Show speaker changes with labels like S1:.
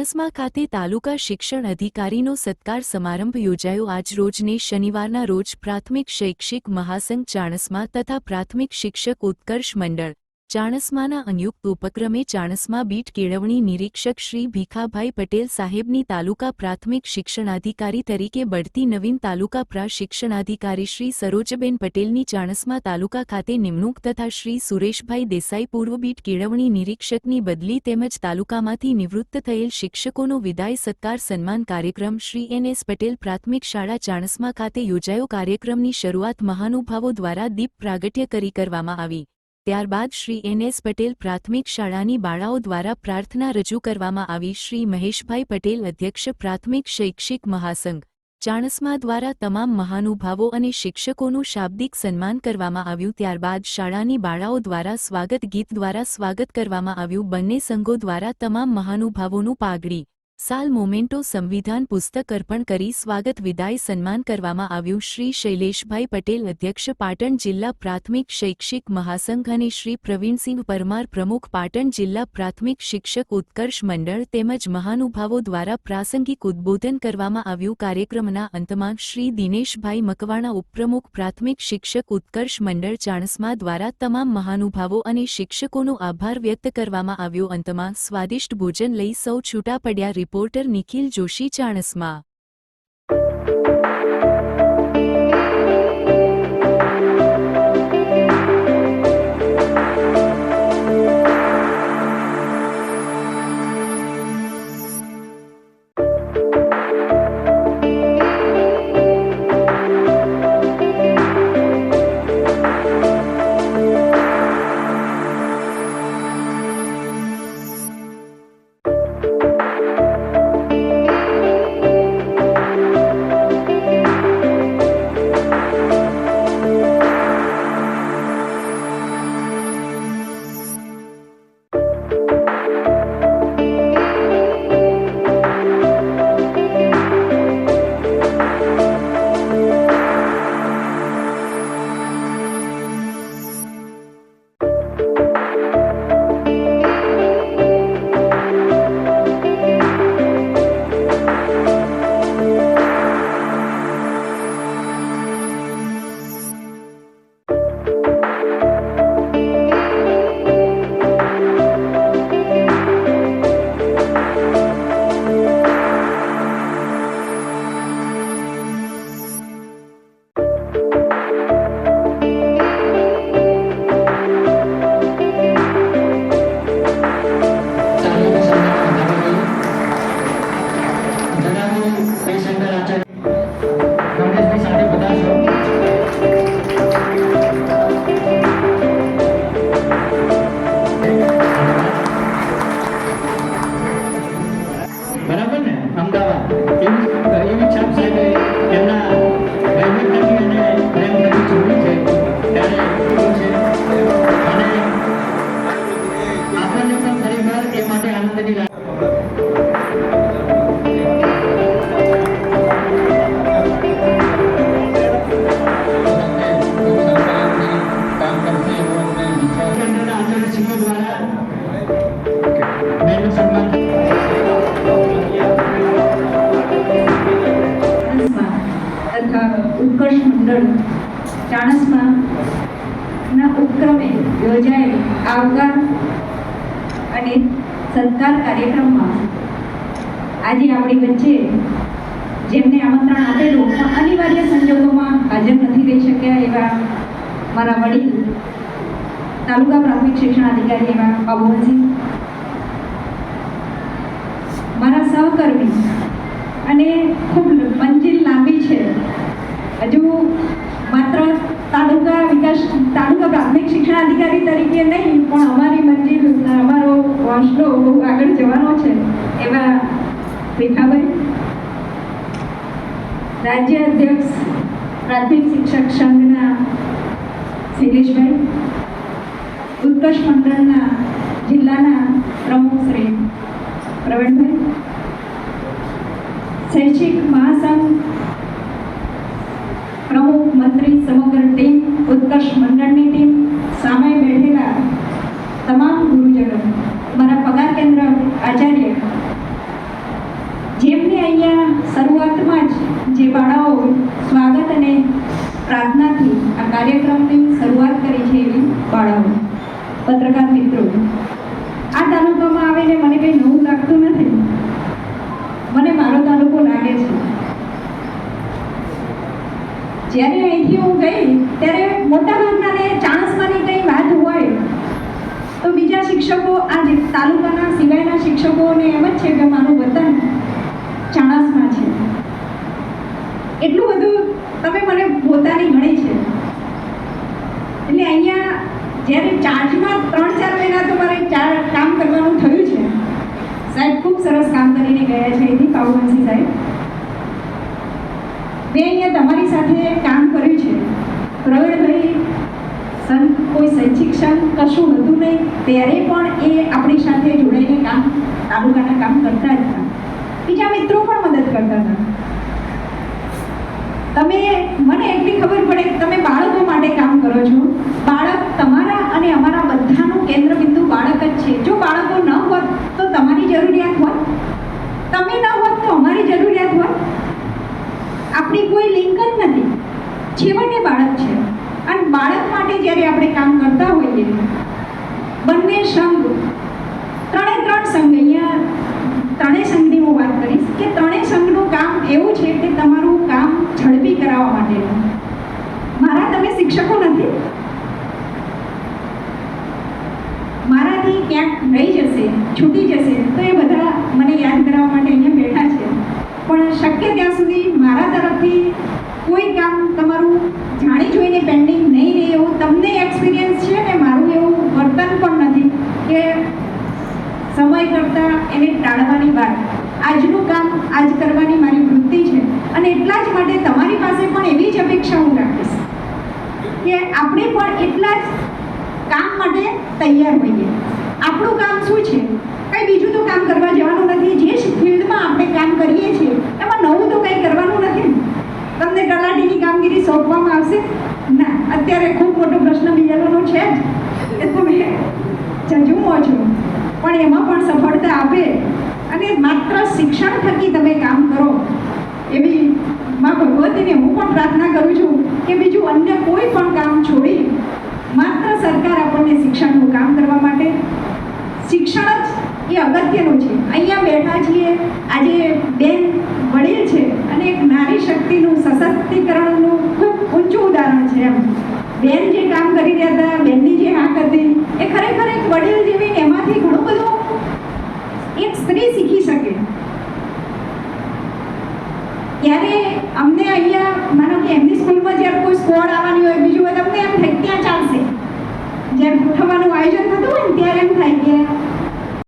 S1: ચાણસ્મા ખાતે તાલુકા શિક્ષણ અધિકારીનો સત્કાર સમારંભ યોજાયો. આજ રોજને શનિવારના રોજ પ્રાથમિક શૈક્ષિક મહાસંઘ ચાણસમાં તથા પ્રાથમિક શિક્ષક ઉત્કર્ષ મંડળ ચાણસ્માના સંયુક્ત ઉપક્રમે ચાણસ્મા બીટ કેળવણી નિરીક્ષક શ્રી ભીખાભાઈ પટેલ સાહેબની તાલુકા પ્રાથમિક શિક્ષણાધિકારી તરીકે બઢતી નવીન તાલુકા પ્રા શિક્ષણાધિકારી શ્રી સરોજબેન પટેલની ચાણસ્મા તાલુકા ખાતે નિમણૂક તથા શ્રી સુરેશભાઈ દેસાઈ પૂર્વ બીટ કેળવણી નિરીક્ષકની બદલી તેમજ તાલુકામાંથી નિવૃત્ત થયેલ શિક્ષકોનો વિદાય સત્કાર સન્માન કાર્યક્રમ શ્રી એન એસ પટેલ પ્રાથમિક શાળા ચાણસ્મા ખાતે યોજાયો કાર્યક્રમની શરૂઆત મહાનુભાવો દ્વારા દીપ પ્રાગટ્ય કરી કરવામાં આવી. ત્યારબાદ શ્રી એન એસ પટેલ પ્રાથમિક શાળાની બાળાઓ દ્વારા પ્રાર્થના રજૂ કરવામાં આવી. શ્રી મહેશભાઈ પટેલ અધ્યક્ષ પ્રાથમિક શૈક્ષિક મહાસંઘ, ચાણસ્મા દ્વારા તમામ મહાનુભાવો અને શિક્ષકોનું શાબ્દિક સન્માન કરવામાં આવ્યું. ત્યારબાદ શાળાની બાળાઓ દ્વારા સ્વાગત ગીત દ્વારા સ્વાગત કરવામાં આવ્યું. બંને સંઘો દ્વારા તમામ મહાનુભાવોનું પાઘડી સાલ મોમેન્ટો સંવિધાન પુસ્તક અર્પણ કરી સ્વાગત વિદાય સન્માન કરવામાં આવ્યું. શ્રી શૈલેષભાઈ પટેલ અધ્યક્ષ, પાટણ જિલ્લા પ્રાથમિક શૈક્ષિક મહાસંઘ અને શ્રી પ્રવીણસિંહ પરમાર પ્રમુખ, પાટણ જિલ્લા પ્રાથમિક શિક્ષક ઉત્કર્ષ મંડળ તેમજ મહાનુભાવો દ્વારા પ્રાસંગિક ઉદ્બોધન કરવામાં આવ્યું. કાર્યક્રમના અંતમાં શ્રી દિનેશભાઈ મકવાણા ઉપપ્રમુખ, પ્રાથમિક શિક્ષક ઉત્કર્ષ મંડળ ચાણસ્મા દ્વારા તમામ મહાનુભાવો અને શિક્ષકોનો આભાર વ્યક્ત કરવામાં આવ્યો. અંતમાં સ્વાદિષ્ટ ભોજન લઈ સૌ છૂટા પડ્યા. રિપોર્ટર નિખિલ જોશી ચાણસ્મા.
S2: ઉત્કર્ષ મંડળ ચાણસ્મા ઉપક્રમે યોજાયેલ આવકાર અને સત્કાર કાર્યક્રમમાં આજે આપણી વચ્ચે જેમને આમંત્રણ આપેલું પણ અનિવાર્ય સંજોગોમાં હાજર નથી રહી શક્યા એવા મારા વડીલ, તાલુકા પ્રાથમિક શિક્ષણ અધિકારી એવા અબોલસિંહ મારા સહકર્મી અને ખૂબ મંજિલ લાંબી છે હજુ માત્ર તાલુકા વિકાસ તાલુકા પ્રાથમિક શિક્ષણાધિકારી તરીકે નહીં, પણ અમારી મંજિલ અમારો વાંસલો બહુ આગળ જવાનો છે. એવા રેખાભાઈ રાજ્ય અધ્યક્ષ, પ્રાથમિક શિક્ષક સંઘના શૈલેષભાઈ ઉત્કર્ષ મંડળના જિલ્લાના પ્રમુખ શ્રી પ્રવીણભાઈ, શૈક્ષિક મહાસંઘ સમગ્ર ટીમ, ઉત્કર્ષ મંડળની ટીમ સામે બેઠેલા તમામ ગુરુજનો, મારા પગાર કેન્દ્ર આચાર્ય, જેમની અહીંયા શરૂઆતમાં જ જે બાળાઓ સ્વાગત અને પ્રાર્થનાથી આ કાર્યક્રમની શરૂઆત કરી છે એવી બાળાઓ, પત્રકાર મિત્રો. આ તાલુકામાં આવીને મને કંઈ નવું લાગતું નથી. મને મારો તાલુકો લાગે છે. જ્યારે અહીંથી હું ગઈ, ત્યારે મોટાભાગનાને ચાણસમાની કંઈ વાત હોય, તો બીજા શિક્ષકો આ જે તાલુકાના સિવાયના શિક્ષકોને એમ જ છે કે મારું વતન ચાણસમાં છે. એટલું બધું તમે મને પોતાની ગણી છે. એટલે અહીંયા જ્યારે ચાર્જમાં ત્રણ ચાર મહિના તો મારે ચાર કામ કરવાનું થયું છે. સાહેબ, ખૂબ સરસ કામ કરીને ગયા છે પાઉવંશી સાહેબ. મેં અહીંયા તમારી સાથે કામ કર્યું છે. પ્રવીણભાઈ સં કોઈ શિક્ષણ કશું હતું નહીં. ત્યારે પણ એ આપણી સાથે જોડાઈને કામ, તાલુકાના કામ કરતા હતા. બીજા મિત્રો પણ મદદ કરતા હતા. તમે, મને એટલી ખબર પડે કે તમે બાળકો માટે કામ કરો છો બાળક તમારા અને અમારા બધાનું કેન્દ્ર બિંદુ બાળક જ છે જો બાળકો ન હોત તો તમારી જરૂરિયાત હોત તમે ન હોત તો અમારી જરૂરિયાત હોત આપણી કોઈ લિંક જ નથી છેવટે બાળક છે અને બાળક માટે જ્યારે આપણે કામ કરતા હોઈએ બંને સંઘ, ત્રણે ત્રણ સંઘ, અહીંયા ત્રણેય સંઘની હું વાત કરીશ કે ત્રણેય સંઘનું કામ એવું છે કે તમારું કામ ઝડપી કરાવવા માટેનું મારા તમે શિક્ષકો નથી? મારાથી ક્યાંક રહી જશે, છૂટી જશે, તો એ બધા મને યાદ કરાવવા માટે અહીંયા બેઠા છે. પણ શક્ય ત્યાં સુધી મારા તરફથી કોઈ કામ તમારું જાણી જોઈને પેન્ડિંગ નહીં રહે એવું તમને એક્સપિરિયન્સ છે ને મારું એવું વર્તન પણ નથી કે સમય કરતાં એને ટાળવાની વાત. આજનું કામ આજ કરવાની મારી વૃત્તિ છે. અને એટલા જ માટે તમારી પાસે પણ એવી જ અપેક્ષા હું રાખીશ કે આપણે પણ એટલા જ કામ માટે તૈયાર હોઈએ. આપણું કામ શું છે? કંઈ બીજું તો કામ કરવા જવાનું નથી. જે ફિલ્ડમાં આપણે કામ કરીએ છીએ, એમાં નવું તો કંઈ કરવાનું નથી. તમને તલાટીની કામગીરી સોંપવામાં આવશે? ના, અત્યારે ખૂબ મોટો પ્રશ્ન બીજાનો છે જ. કે તમે જજુમો છો પણ એમાં પણ સફળતા આપે. અને માત્ર શિક્ષણ થકી તમે કામ કરો. એવી માં ભગવતીને હું પણ પ્રાર્થના કરું છું કે બીજું અન્ય કોઈ પણ કામ છોડી માત્ર સરકાર આપણને શિક્ષણનું કામ કરવા માટે શિક્ષણ જ એ અગત્યનું છે. અહીંયા બેઠા છીએ. આજે બેન વડીલ છે અને એક નારી શક્તિનું સશક્તિકરણનું ખૂબ ઊંચું ઉદાહરણ છે એમ. બેન જે કામ કરી રહ્યા હતા, બેનની જે હાક હતી, એ ખરેખર એક વડીલ જેવી એમાંથી ઘણું બધું એક સ્ત્રી શીખી શકે. ત્યારે અમને અહીંયા, માનો કે એમની સ્કૂલમાં જ્યારે કોઈ સ્કોડ આવવાની હોય, બીજું હોય તમને એમ થાય ત્યાં ચાલશે. જ્યારે ગોઠવવાનું આયોજન થતું હોય ને ત્યારે એમ થાય કે